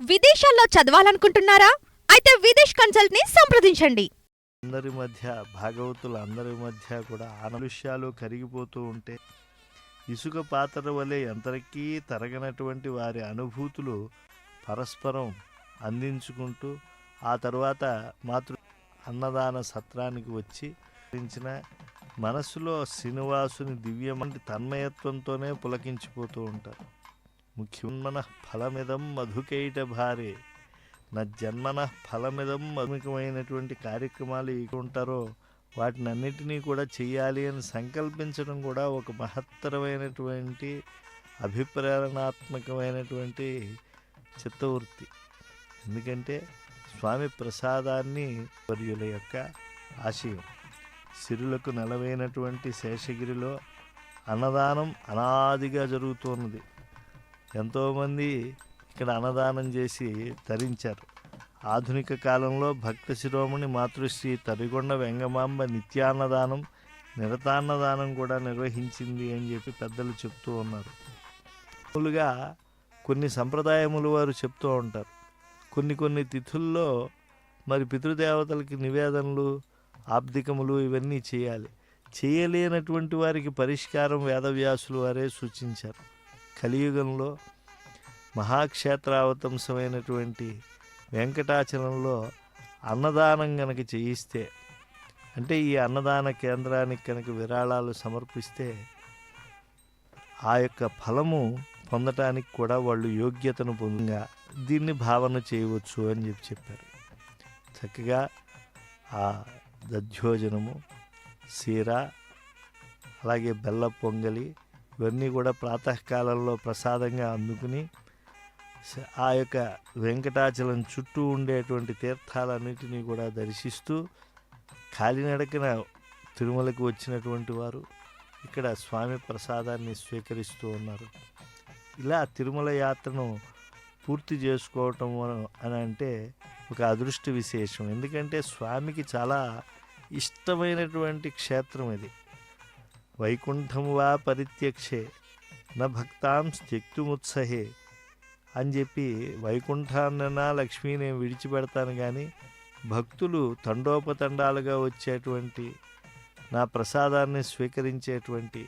విదేశాల్లో చదవాలనుకుంటున్నారా? అయితే విదేశ్ కన్సల్ట్ని సంప్రదించండి. అందరి మధ్య భాగవతులు అందరి మధ్య కూడా ఆనలుష్యాలు కరిగిపోతూ ఉంటే ఇసుక పాత్ర వలె ఎంతకీ తరగనటువంటి వారి అనుభూతులు పరస్పరం అందించుకుంటూ ఆ తర్వాత మాతృ అన్నదాన సత్రానికి వచ్చి మనసులో శ్రీనివాసుని దివ్యమంటి తన్మయత్వంతోనే పులకించిపోతూ ఉంటారు. ముఖ్యమన ఫలమిదం మధుకేట భారే. నా జన్మన ఫలమిదం మధుమికమైనటువంటి కార్యక్రమాలు ఏ ఉంటారో వాటిని అన్నిటినీ కూడా చేయాలి అని సంకల్పించడం కూడా ఒక మహత్తరమైనటువంటి అభిప్రేరణాత్మకమైనటువంటి చిత్తవృత్తి. ఎందుకంటే స్వామి ప్రసాదాన్ని వర్యుల యొక్క ఆశయం. సిరులకు నెలవైనటువంటి శేషగిరిలో అన్నదానం అనాదిగా జరుగుతున్నది. ఎంతోమంది ఇక్కడ అన్నదానం చేసి తరించారు. ఆధునిక కాలంలో భక్త శిరోమణి మాతృశ్రీ తరిగొండ వెంగమాంబ నిత్యాన్నదానం నిరతాన్నదానం కూడా నిర్వహించింది అని చెప్పి పెద్దలు చెప్తూ ఉన్నారు. మామూలుగా కొన్ని సంప్రదాయములు వారు చెప్తూ ఉంటారు. కొన్ని కొన్ని తిథుల్లో మరి పితృదేవతలకి నివేదనలు ఆబ్దికములు ఇవన్నీ చేయాలి. చేయలేనటువంటి వారికి పరిష్కారం వేదవ్యాసులు వారే సూచించారు. కలియుగంలో మహాక్షేత్రావతంసమైనటువంటి వెంకటాచలంలో అన్నదానం కనుక చేయిస్తే అంటే ఈ అన్నదాన కేంద్రానికి కనుక విరాళాలు సమర్పిస్తే ఆ యొక్క ఫలము పొందటానికి కూడా వాళ్ళు యోగ్యతను పొందిగా దీన్ని భావన చేయవచ్చు అని చెప్పి చెప్పారు. చక్కగా ఆ దధ్యోజనము సీర అలాగే బెల్ల పొంగలి ఇవన్నీ కూడా ప్రాతకాలంలో ప్రసాదంగా అందుకుని ఆ యొక్క వెంకటాచలం చుట్టూ ఉండేటువంటి తీర్థాలన్నిటినీ కూడా దర్శిస్తూ కాలినడకన తిరుమలకు వచ్చినటువంటి వారు ఇక్కడ స్వామి ప్రసాదాన్ని స్వీకరిస్తూ ఉన్నారు. ఇలా తిరుమల యాత్రను పూర్తి చేసుకోవటం అని అంటే ఒక అదృష్ట విశేషం. ఎందుకంటే స్వామికి చాలా ఇష్టమైనటువంటి క్షేత్రం ఇది. వైకుంఠం వా పరిత్యక్షే నా భక్తాం త్యక్తుముత్సహే అని చెప్పి వైకుంఠాన్ననా లక్ష్మీని నేను విడిచిపెడతాను కానీ భక్తులు తండోపతండాలుగా వచ్చేటువంటి నా ప్రసాదాన్ని స్వీకరించేటువంటి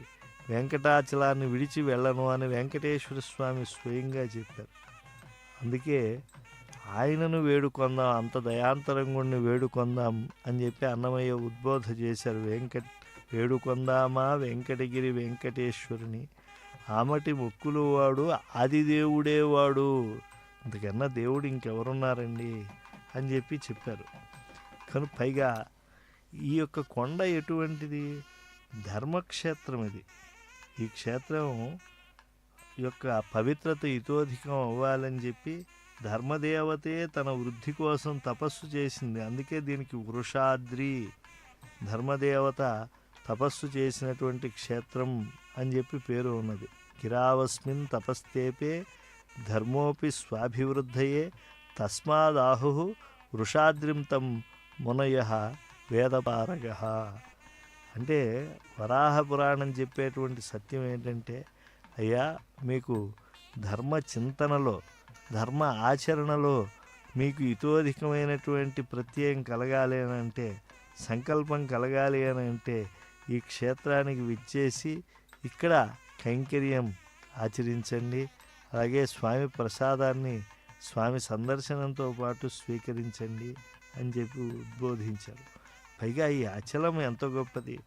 వెంకటాచలాన్ని విడిచి వెళ్ళను అని వెంకటేశ్వర స్వామి స్వయంగా చెప్పారు. అందుకే ఆయనను వేడుకొందాం అంత దయాంతరంగుణ్ణి వేడుకొందాం అని చెప్పి అన్నమయ్య ఉద్బోధ చేశారు వెంకట వేడుకొందామా వెంకటగిరి వెంకటేశ్వరుని? ఆమటి మొక్కులు వాడు ఆదిదేవుడే వాడు. ఇంతకన్నా దేవుడు ఇంకెవరున్నారండి? అని చెప్పి చెప్పారు. కానీ పైగా ఈ యొక్క కొండ ఎటువంటిది? ధర్మక్షేత్రం ఇది. ఈ క్షేత్రం యొక్క పవిత్రత ఇతోధికం అవ్వాలని చెప్పి ధర్మదేవతే తన వృద్ధి కోసం తపస్సు చేసింది. అందుకే దీనికి వృషాద్రి. ధర్మదేవత తపస్సు చేసినటువంటి క్షేత్రం అని చెప్పి పేరు ఉన్నది. గిరావస్మిన్ తపస్తేపే ధర్మోపి స్వాభివృద్ధయే తస్మాదాహు వృషాద్రిం తం మునయ వేదపారగ. అంటే వరాహ పురాణం చెప్పేటువంటి సత్యం ఏంటంటే అయ్యా మీకు ధర్మ చింతనలో ధర్మ ఆచరణలో మీకు ఇతోధికమైనటువంటి ప్రత్యయం కలగాలి అని అంటే సంకల్పం కలగాలి అని అంటే ఈ క్షేత్రానికి విచ్చేసి ఇక్కడ కైంకర్యం ఆచరించండి. అలాగే స్వామి ప్రసాదాన్ని స్వామి సందర్శనంతో పాటు స్వీకరించండి అని చెప్పి ఉద్బోధించారు. పైగా ఈ అచలం ఎంత గొప్పది.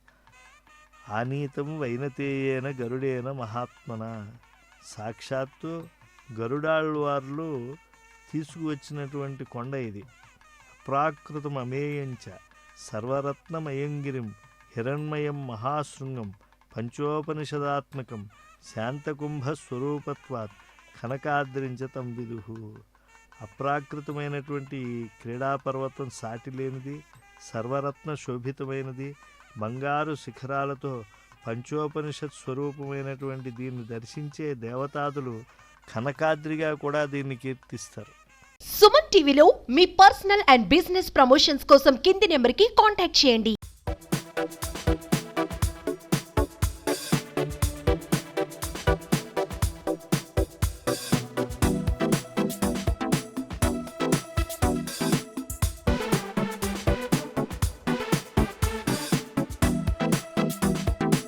ఆనీతం వైనతేయేన గరుడేన మహాత్మన. సాక్షాత్తు గరుడాళ్ళవార్లు తీసుకువచ్చినటువంటి కొండ ఇది. అప్రాకృతం అమేయంచ సర్వరత్నమయంగిరిం హిరణ్మయం మహాశృంగం పంచోపనిషదాత్మకం శాంతకుంభ స్వరూపత్వాత్ కనకాద్రించతం విదుహు అప్రాకృతమైనటువంటి క్రీడాపర్వతం సాటి లేనిది సర్వరత్న శోభితమైనది బంగారు శిఖరాలతో పంచోపనిషత్ స్వరూపమైనటువంటి దీన్ని దర్శించే దేవతాదులు కనకాద్రిగా కూడా దీన్ని కీర్తిస్తారు. సుమన్ టీవీలో మీ పర్సనల్ అండ్ బిజినెస్ ప్రమోషన్స్ కోసం కింది నెంబర్కి కాంటాక్ట్ చేయండి.